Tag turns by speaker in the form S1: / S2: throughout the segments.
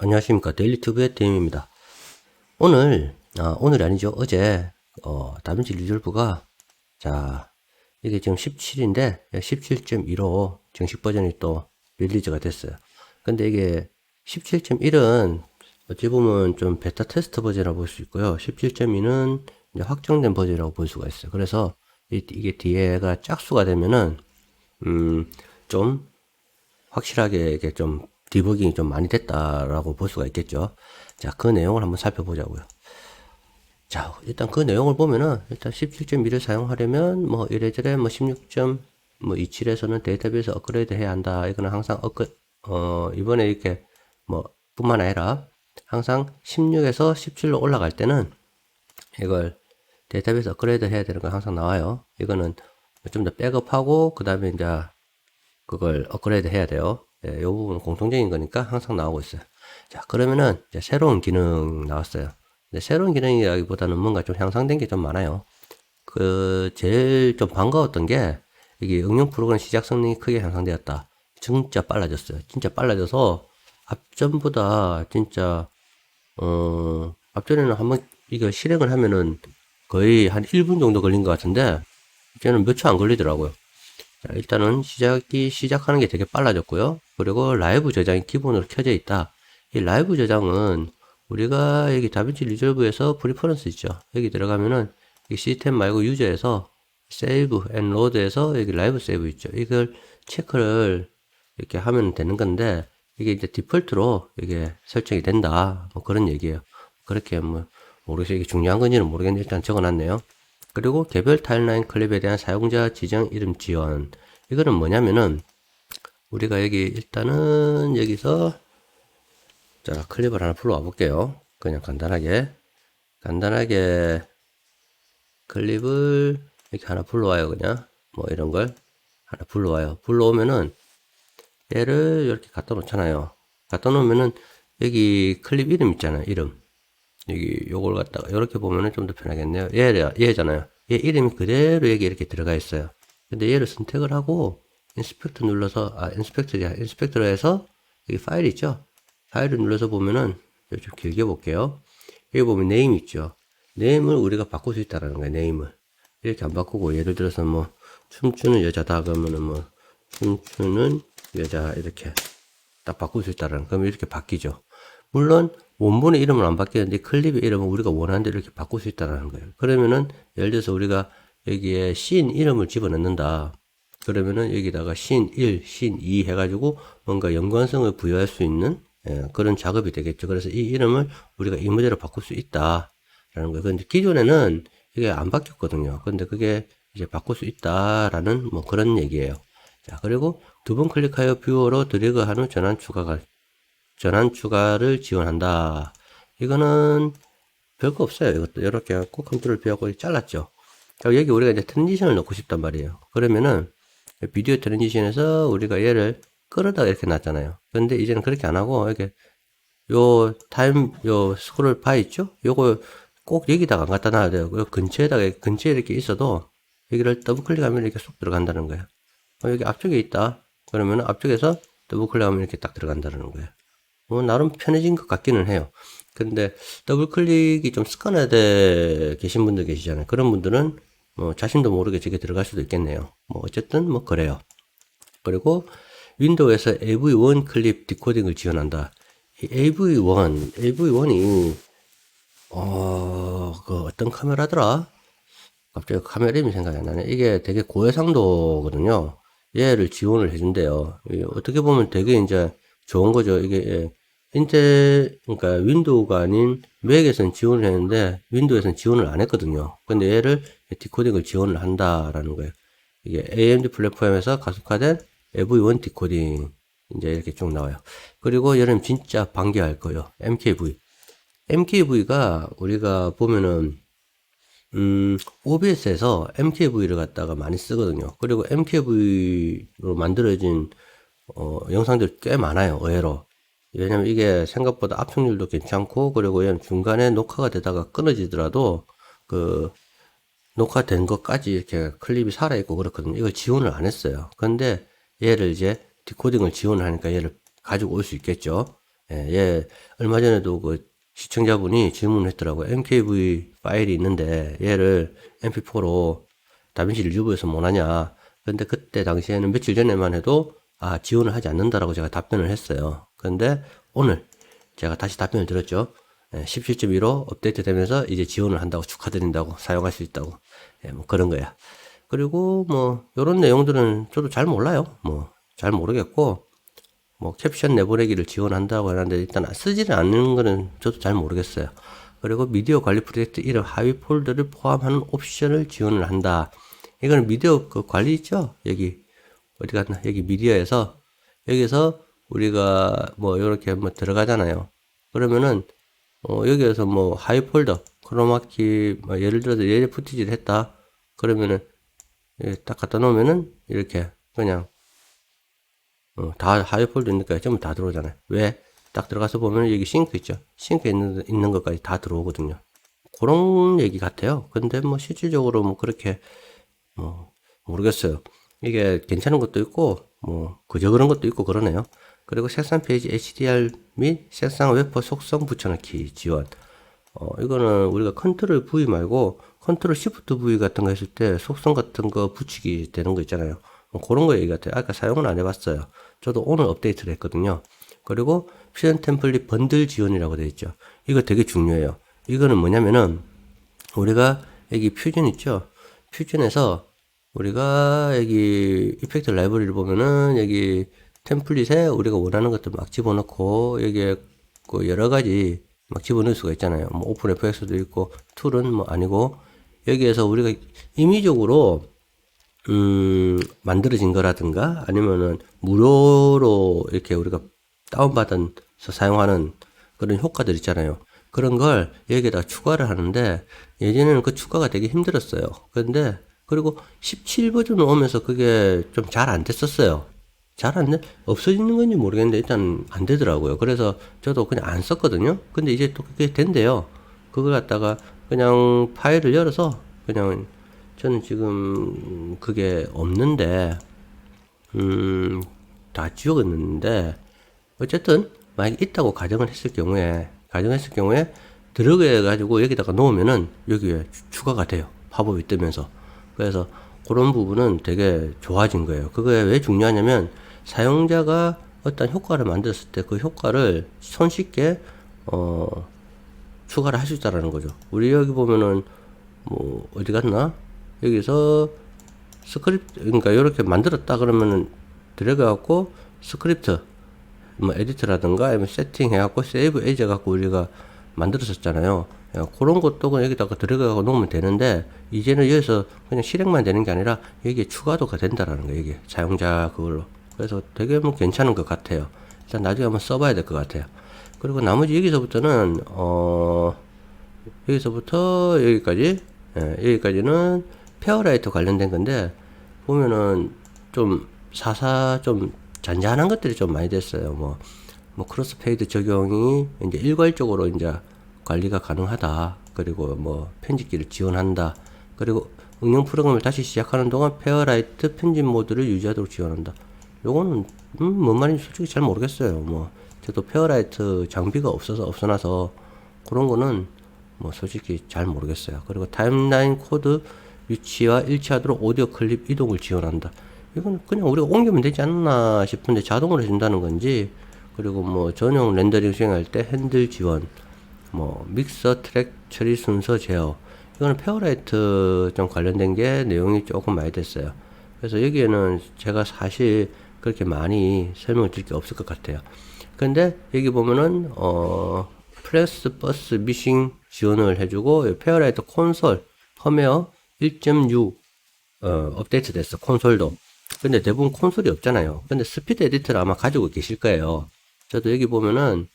S1: 안녕하십니까. 데일리튜브의 데임입니다. 오늘 아, 오늘이 아니죠. 어제 어, 다빈치 리졸브가 자 이게 지금 17인데 17.15 정식 버전이 또 릴리즈가 됐어요. 근데 이게 17.1은 어찌 보면 좀 베타 테스트 버전이라고 볼 수 있고요. 17.2는 이제 확정된 버전이라고 볼 수가 있어요. 그래서 이, 이게 뒤에가 짝수가 되면은 음 좀 확실하게 이게 좀 디버깅이 좀 많이 됐다라고 볼 수가 있겠죠. 자, 그 내용을 한번 살펴보자고요. 자, 일단 그 내용을 보면은 일단 17.1을 사용하려면 뭐 이래저래 뭐 16.27에서는 데이터베이스 업그레이드 해야 한다. 이거는 항상 업그 어 이번에 이렇게 뭐 뿐만 아니라 항상 16에서 17로 올라갈 때는 이걸 데이터베이스 업그레이드 해야 되는 거 항상 나와요. 이거는 좀 더 백업하고 그 다음에 이제 그걸 업그레이드 해야 돼요. 예, 요 부분은 공통적인 거니까 항상 나오고 있어요. 자, 그러면은 새로운 기능 나왔어요. 새로운 기능이라기보다는 뭔가 좀 향상된 게 좀 많아요. 그 제일 좀 반가웠던 게 이게 응용 프로그램 시작 성능이 크게 향상되었다. 진짜 빨라졌어요. 진짜 빨라져서 앞전보다 진짜 어 앞전에는 한번 이거 실행을 하면은 거의 한 1분 정도 걸린 것 같은데 이제는 몇 초 안 걸리더라고요. 자, 일단은 시작이 시작하는 게 되게 빨라졌고요. 그리고 라이브 저장이 기본으로 켜져 있다. 이 라이브 저장은 우리가 여기 다빈치 리졸브에서 프리퍼런스 있죠. 여기 들어가면은 이 시스템 말고 유저에서 세이브 앤 로드에서 여기 라이브 세이브 있죠. 이걸 체크를 이렇게 하면 되는 건데 이게 이제 디폴트로 이게 설정이 된다. 뭐 그런 얘기예요. 그렇게 뭐 모르겠어요. 이게 중요한 건지는 모르겠는데 일단 적어놨네요. 그리고 개별 타임라인 클립에 대한 사용자 지정 이름 지원. 이거는 뭐냐면은 우리가 여기 일단은 여기서 자 클립을 하나 불러와 볼게요. 그냥 간단하게 간단하게 클립을 이렇게 하나 불러와요. 그냥 뭐 이런 걸 하나 불러와요. 불러오면은 얘를 이렇게 갖다 놓잖아요. 갖다 놓으면은 여기 클립 이름 있잖아요. 이름 여기 요걸 갖다가 이렇게 보면은 좀 더 편하겠네요. 얘 얘잖아요. 얘 이름이 그대로 여기 이렇게 들어가 있어요. 근데 얘를 선택을 하고 인스펙터 눌러서 아 인스펙터야 인스펙터로 해서 여기 파일 있죠? 파일을 눌러서 보면은 좀 길게 볼게요. 여기 보면 네임 있죠? 네임을 우리가 바꿀 수 있다라는 거예요 네임을. 이렇게 안 바꾸고 예를 들어서 뭐 춤추는 여자다 그러면은 뭐 춤추는 여자 이렇게 딱 바꿀 수 있다라는 그러면 이렇게 바뀌죠. 물론 원본의 이름은 안 바뀌는데 클립의 이름은 우리가 원하는 대로 이렇게 바꿀 수 있다라는 거예요. 그러면은 예를 들어서 우리가 여기에 씬 이름을 집어넣는다 그러면은 여기다가 신 1, 신 2 해가지고 뭔가 연관성을 부여할 수 있는 예, 그런 작업이 되겠죠. 그래서 이 이름을 우리가 이모델로 바꿀 수 있다라는 거예요. 근데 기존에는 이게 안 바뀌었거든요. 근데 그게 이제 바꿀 수 있다라는 뭐 그런 얘기예요. 자, 그리고 두 번 클릭하여 뷰어로 드래그한 후 전환 추가가 전환 추가를 지원한다. 이거는 별거 없어요. 이것도 이렇게 꼭 컨트롤 B하고 잘랐죠. 여기 우리가 이제 트랜지션을 넣고 싶단 말이에요. 그러면은 비디오 트랜지션에서 우리가 얘를 끌어다 이렇게 놨잖아요. 근데 이제는 그렇게 안 하고 이렇게 요 타임 요 스크롤 바 있죠? 요거 꼭 여기다가 안 갖다 놔야 돼요. 요 근처에다가 근처에 이렇게 있어도 여기를 더블 클릭하면 이렇게 쏙 들어간다는 거예요. 어, 여기 앞쪽에 있다. 그러면 앞쪽에서 더블 클릭하면 이렇게 딱 들어간다는 거예요. 뭐 나름 편해진 것 같기는 해요. 근데 더블 클릭이 좀 습관화돼 계신 분들 계시잖아요. 그런 분들은 뭐 자신도 모르게 저게 들어갈 수도 있겠네요. 뭐 어쨌든 뭐 그래요. 그리고 윈도우에서 AV1 클립 디코딩을 지원한다. 이 AV1, AV1이 어, 그 어떤 카메라더라? 갑자기 카메라 이름이 생각이 안 나네. 이게 되게 고해상도거든요. 얘를 지원을 해준대요. 어떻게 보면 되게 이제 좋은 거죠. 이게 인텔, 그러니까 윈도우가 아닌 맥에서는 지원을 했는데 윈도우에서는 지원을 안 했거든요. 근데 얘를 디코딩을 지원을 한다라는 거예요. 이게 AMD 플랫폼에서 가속화된 AV1 디코딩 이제 이렇게 쭉 나와요. 그리고 얘는 진짜 반기할 거예요. MKV. MKV가 우리가 보면은 음, OBS에서 MKV를 갖다가 많이 쓰거든요. 그리고 MKV로 만들어진 어, 영상들 꽤 많아요. 의외로. 왜냐면 이게 생각보다 압축률도 괜찮고 그리고 얘는 중간에 녹화가 되다가 끊어지더라도 그 녹화된 것까지 이렇게 클립이 살아있고 그렇거든요. 이걸 지원을 안 했어요. 근데 얘를 이제 디코딩을 지원을 하니까 얘를 가지고 올 수 있겠죠. 예, 얘 얼마 전에도 그 시청자분이 질문했더라고요. MKV 파일이 있는데 얘를 MP4로 다빈치 리뷰에서 못하냐. 근데 그때 당시에는 며칠 전에만 해도 아 지원을 하지 않는다라고 제가 답변을 했어요. 근데 오늘 제가 다시 답변을 드렸죠. 예, 17.15 업데이트 되면서 이제 지원을 한다고 축하드린다고 사용할 수 있다고 예, 뭐 그런 거야. 그리고 뭐 요런 내용들은 저도 잘 몰라요. 뭐 잘 모르겠고 뭐 캡션 내보내기를 지원한다고 하는데 일단 쓰지는 않는 거는 저도 잘 모르겠어요. 그리고 미디어 관리 프로젝트 이름 하위 폴더를 포함하는 옵션을 지원을 한다. 이거는 미디어 그 관리 있죠? 여기 어디 갔나? 여기 미디어에서 여기서 우리가 뭐 이렇게 뭐 들어가잖아요. 그러면은 어 여기에서 뭐 하위 폴더 크로마키 뭐 예를 들어서 예제 푸티지를 했다. 그러면은 예, 딱 갖다 놓으면은 이렇게 그냥 어, 다 하이폴드니까 전부 다 들어오잖아요. 왜? 딱 들어가서 보면 여기 싱크 있죠. 싱크에 있는, 있는 것까지 다 들어오거든요. 그런 얘기 같아요. 근데 뭐 실질적으로 뭐 그렇게 뭐 모르겠어요. 이게 괜찮은 것도 있고 뭐 그저 그런 것도 있고 그러네요. 그리고 색상 페이지 HDR 및 색상 웨퍼 속성 붙여넣기 지원. 어, 이거는 우리가 컨트롤 V 말고 컨트롤 시프트 V 같은 거 했을 때 속성 같은 거 붙이기 되는 거 있잖아요. 뭐 그런 거 얘기 같아요. 아까 사용은 안 해봤어요. 저도 오늘 업데이트를 했거든요. 그리고 퓨전 템플릿 번들 지원이라고 되어 있죠. 이거 되게 중요해요. 이거는 뭐냐면은 우리가 여기 퓨전 있죠. 퓨전에서 우리가 여기 이펙트 라이브러리를 보면은 여기 템플릿에 우리가 원하는 것들 막 집어넣고 여기에 그 여러 가지 막 집어넣을 수가 있잖아요. 뭐 오픈 FX도 있고 툴은 뭐 아니고 여기에서 우리가 임의적으로 음, 만들어진 거라든가 아니면은 무료로 이렇게 우리가 다운받아서 사용하는 그런 효과들 있잖아요. 그런 걸 여기에다 추가를 하는데 예전에는 그 추가가 되게 힘들었어요. 근데 그리고 17 버전 오면서 그게 좀 잘 안 됐었어요. 잘안 돼, 없어지는 건지 모르겠는데 일단 안 되더라고요. 그래서 저도 그냥 안 썼거든요. 근데 이제 또 그게 된대요. 그걸 갖다가 그냥 파일을 열어서 그냥 저는 지금 그게 없는데, 음, 다 지워졌는데, 어쨌든, 만약 있다고 가정을 했을 경우에, 가정했을 경우에, 들어가 가지고 여기다가 놓으면은 여기에 추가가 돼요. 팝업이 뜨면서. 그래서 그런 부분은 되게 좋아진 거예요. 그게 왜 중요하냐면, 사용자가 어떤 효과를 만들었을 때 그 효과를 손쉽게, 어, 추가를 할 수 있다라는 거죠. 우리 여기 보면은, 뭐, 어디 갔나? 여기서 스크립트 그러니까 이렇게 만들었다 그러면은 들어가 갖고 스크립트 뭐 에디트라든가 아니면 세팅 해갖고 세이브 에이즈 갖고 우리가 만들었었잖아요. 야, 그런 것도 여기다가 들어가고 놓으면 되는데 이제는 여기서 그냥 실행만 되는 게 아니라 여기에 추가도가 된다라는 거예요. 이게 사용자 그걸로. 그래서 되게 뭐 괜찮은 것 같아요. 일단 나중에 한번 써봐야 될 것 같아요. 그리고 나머지 여기서부터는 어 여기서부터 여기까지 예, 여기까지는 페어라이트 관련된 건데 보면은 좀 사사 좀 잔잔한 것들이 좀 많이 됐어요. 뭐, 뭐 크로스페이드 적용이 이제 일괄적으로 이제 관리가 가능하다. 그리고 뭐 편집기를 지원한다. 그리고 응용 프로그램을 다시 시작하는 동안 페어라이트 편집 모드를 유지하도록 지원한다. 요거는 음, 뭔 말인지 솔직히 잘 모르겠어요. 뭐 저도 페어라이트 장비가 없어서 없어놔서 그런 거는 뭐 솔직히 잘 모르겠어요. 그리고 타임라인 코드 위치와 일치하도록 오디오 클립 이동을 지원한다. 이건 그냥 우리가 옮기면 되지 않나 싶은데 자동으로 해준다는 건지 그리고 뭐 전용 렌더링 수행할 때 핸들 지원 뭐 믹서 트랙 처리 순서 제어 이거는 페어라이트 좀 관련된 게 내용이 조금 많이 됐어요. 그래서 여기에는 제가 사실 그렇게 많이 설명을 드릴 게 없을 것 같아요. 근데 여기 보면은 어 플렉스 버스 미싱 지원을 해주고 페어라이트 콘솔 펌웨어 1.6 어, 업데이트 됐어 콘솔도 근데 대부분 콘솔이 없잖아요 근데 스피드 에디터를 아마 가지고 계실 거예요 저도 여기 보면은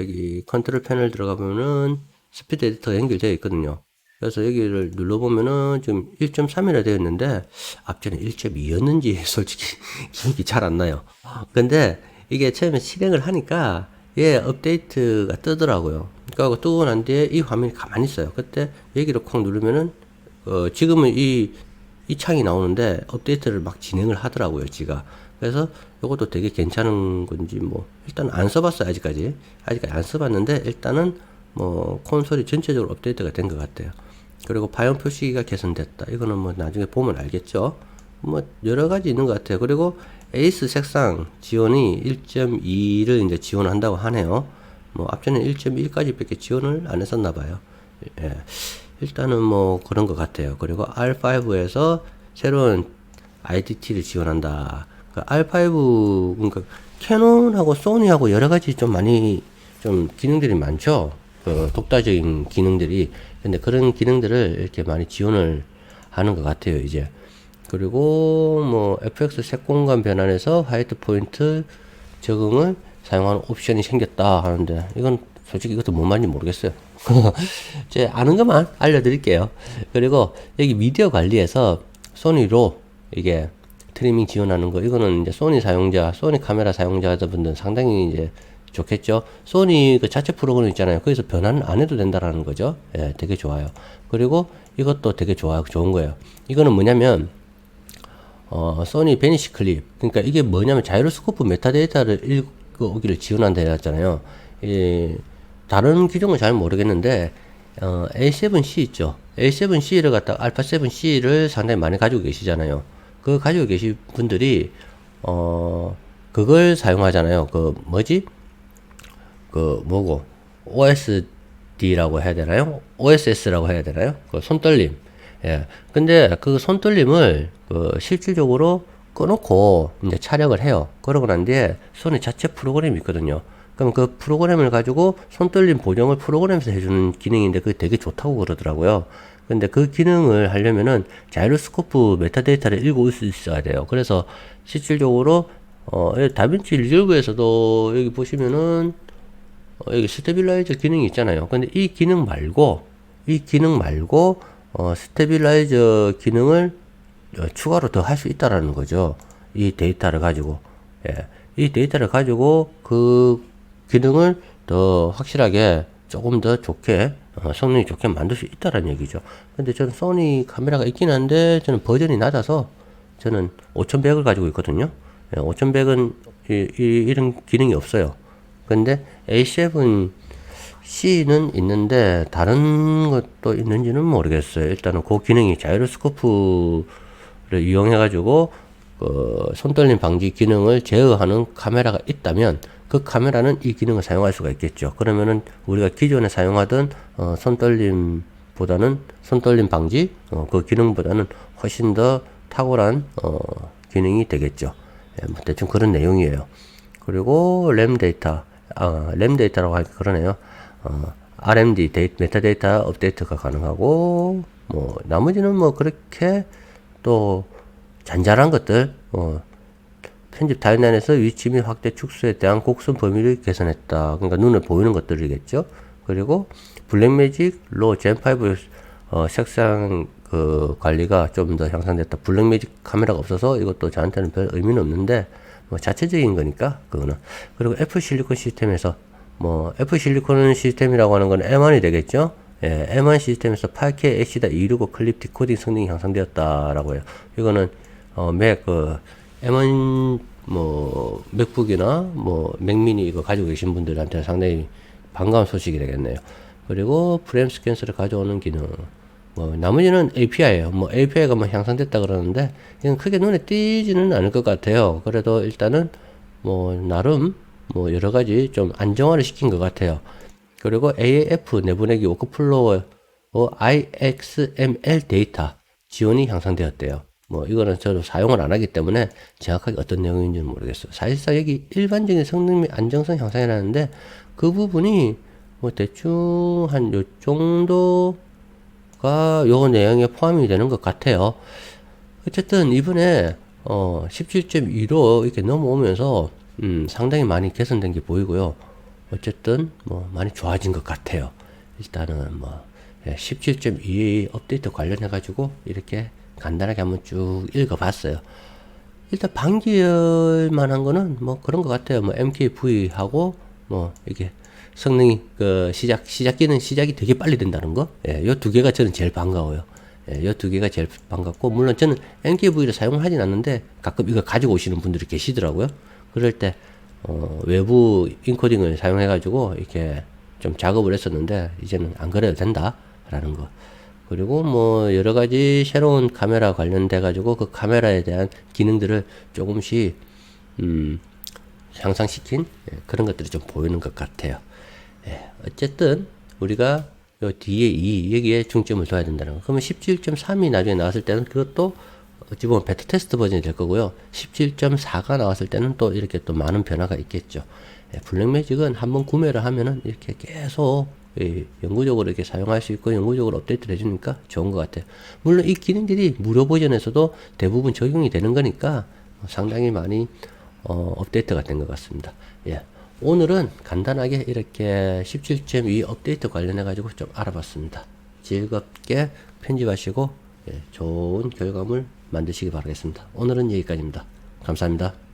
S1: 여기 컨트롤 패널 들어가 보면은 스피드 에디터가 연결되어 있거든요. 그래서 여기를 눌러보면은 지금 1.3이라 되어 있는데 앞전에 1.2였는지 솔직히 기억이 잘 안 나요. 근데 이게 처음에 실행을 하니까 얘 업데이트가 뜨더라고요. 그러니까 뜨고 난 뒤에 이 화면이 가만히 있어요. 그때 여기를 콕 누르면은 어, 지금은 이, 이 창이 나오는데 업데이트를 막 진행을 하더라고요, 지가. 그래서 이것도 되게 괜찮은 건지 뭐 일단 안 써봤어요 아직까지 아직까지 안 써봤는데 일단은 뭐 콘솔이 전체적으로 업데이트가 된 것 같아요. 그리고 바이옴 표시가 개선됐다. 이거는 뭐 나중에 보면 알겠죠. 뭐 여러 가지 있는 것 같아요. 그리고 에이스 색상 지원이 1.2를 이제 지원한다고 하네요. 뭐 앞전에 1.1까지 밖에 지원을 안 했었나 봐요. 예. 일단은 뭐 그런 것 같아요. 그리고 R5에서 새로운 IDT를 지원한다. 그 R5 그러니까 캐논하고 소니하고 여러 가지 좀 많이 좀 기능들이 많죠. 그 독자적인 기능들이 근데 그런 기능들을 이렇게 많이 지원을 하는 것 같아요. 이제 그리고 뭐 FX 색 공간 변환에서 화이트 포인트 적응을 사용하는 옵션이 생겼다 하는데 이건 솔직히 이것도 뭔 말인지 모르겠어요. 제 아는 것만 알려드릴게요. 그리고 여기 미디어 관리에서 소니로 이게 트리밍 지원하는 거 이거는 이제 소니 사용자, 소니 카메라 사용자분들은 상당히 이제 좋겠죠. 소니 그 자체 프로그램 있잖아요. 거기서 변환 안 해도 된다라는 거죠. 예, 되게 좋아요. 그리고 이것도 되게 좋아 좋은 거예요. 이거는 뭐냐면 어, 소니 베니시 클립. 그러니까 이게 뭐냐면 자이로스코프 메타데이터를 읽어오기를 지원한다 했잖아요. 이 다른 기종은 잘 모르겠는데 어, A7C 있죠. A7C를 갖다 알파 7C를 상당히 많이 가지고 계시잖아요. 그 가지고 계신 분들이 어 그걸 사용하잖아요. 그 뭐지? 그 뭐고 OSD라고 해야 되나요? OSS라고 해야 되나요? 그 손떨림. 예. 근데 그 손떨림을 그 실질적으로 꺼놓고 이제 촬영을 해요. 그러고 난 뒤에 소니 자체 프로그램이 있거든요. 그럼 그 프로그램을 가지고 손떨림 보정을 프로그램에서 해주는 기능인데 그게 되게 좋다고 그러더라고요. 근데 그 기능을 하려면은 자이로스코프 메타데이터를 읽어올 수 있어야 돼요. 그래서 실질적으로 어, 다빈치 리졸브에서도 여기 보시면은 어, 여기 스테빌라이저 기능이 있잖아요. 근데 이 기능 말고 이 기능 말고 어, 스테빌라이저 기능을 어, 추가로 더 할 수 있다라는 거죠. 이 데이터를 가지고 예. 이 데이터를 가지고 그 기능을 더 확실하게 조금 더 좋게 어, 성능이 좋게 만들 수 있다라는 얘기죠. 근데 저는 소니 카메라가 있긴 한데 저는 버전이 낮아서 저는 5100을 가지고 있거든요. 예, 5100은 이, 이, 이런 기능이 없어요. 근데 A7 C는 있는데 다른 것도 있는지는 모르겠어요. 일단은 그 기능이 자이로스코프를 이용해 가지고 그 손떨림 방지 기능을 제어하는 카메라가 있다면 그 카메라는 이 기능을 사용할 수가 있겠죠. 그러면은 우리가 기존에 사용하던 어, 손떨림 보다는 손떨림 방지 어, 그 기능보다는 훨씬 더 탁월한 어, 기능이 되겠죠. 예, 뭐 대충 그런 내용이에요. 그리고 램 데이터, 아, 램 데이터라고 하기 그러네요. 어, RMD 데이, 메타데이터 업데이트가 가능하고 뭐 나머지는 뭐 그렇게 또 잔잔한 것들 어, 편집 타임라인에서 위치 및 확대 축소에 대한 곡선 범위를 개선했다. 그러니까 눈에 보이는 것들이겠죠. 그리고 블랙매직 로 젠5 어, 색상 그 관리가 좀 더 향상됐다. 블랙매직 카메라가 없어서 이것도 저한테는 별 의미는 없는데 뭐 자체적인 거니까 그거는. 그리고 애플 실리콘 시스템에서 뭐 애플 실리콘 시스템이라고 하는 건 M1이 되겠죠. 예, M1 시스템에서 8K HDR 265 클립 디코딩 성능이 향상되었다라고 해요. 이거는 어, 맥, 그, M1 뭐 맥북이나 뭐 맥미니 이거 가지고 계신 분들한테 상당히 반가운 소식이 되겠네요. 그리고 프레임 스캔서를 가져오는 기능. 뭐 나머지는 API예요. 뭐 API가 뭐 향상됐다 그러는데 이건 크게 눈에 띄지는 않을 것 같아요. 그래도 일단은 뭐 나름 뭐 여러 가지 좀 안정화를 시킨 것 같아요. 그리고 AAF 내보내기 워크플로어 IXML 데이터 지원이 향상되었대요. 뭐 이거는 저도 사용을 안 하기 때문에 정확하게 어떤 내용인지는 모르겠어요. 사실상 여기 일반적인 성능 및 안정성 향상이 라는데 그 부분이 뭐 대충 한 요 정도가 요 내용에 포함이 되는 것 같아요. 어쨌든 이번에 어 17.2로 이렇게 넘어오면서 음 상당히 많이 개선된 게 보이고요. 어쨌든 뭐 많이 좋아진 것 같아요. 일단은 뭐 17.2 업데이트 관련해 가지고 이렇게 간단하게 한번 쭉 읽어봤어요. 일단 반기열 만한 거는 뭐 그런 것 같아요. 뭐 MKV하고 뭐 이게 성능이 그 시작 시작기는 시작이 되게 빨리 된다는 거. 예, 요 두 개가 저는 제일 반가워요. 예, 이두 개가 제일 반갑고 물론 저는 NKV를 사용하진 않는데 가끔 이거 가지고 오시는 분들이 계시더라고요. 그럴 때 어, 외부 인코딩을 사용해 가지고 이렇게 좀 작업을 했었는데 이제는 안 그래도 된다라는 거. 그리고 뭐 여러 가지 새로운 카메라 관련돼 가지고 그 카메라에 대한 기능들을 조금씩 음 향상시킨 예, 그런 것들이 좀 보이는 것 같아요. 예, 어쨌든 우리가 요 뒤에 이 여기에 중점을 둬야 된다는 거. 그러면 17.3이 나중에 나왔을 때는 그것도 어찌 보면 베타 테스트 버전이 될 거고요. 17.4가 나왔을 때는 또 이렇게 또 많은 변화가 있겠죠. 예, 블랙매직은 한번 구매를 하면은 이렇게 계속 예, 영구적으로 이렇게 사용할 수 있고 영구적으로 업데이트를 해주니까 좋은 것 같아요. 물론 이 기능들이 무료 버전에서도 대부분 적용이 되는 거니까 상당히 많이 어, 업데이트가 된 것 같습니다. 예. 오늘은 간단하게 이렇게 17.2 업데이트 관련해 가지고 좀 알아봤습니다. 즐겁게 편집하시고 예, 좋은 결과물 만드시기 바라겠습니다. 오늘은 여기까지입니다. 감사합니다.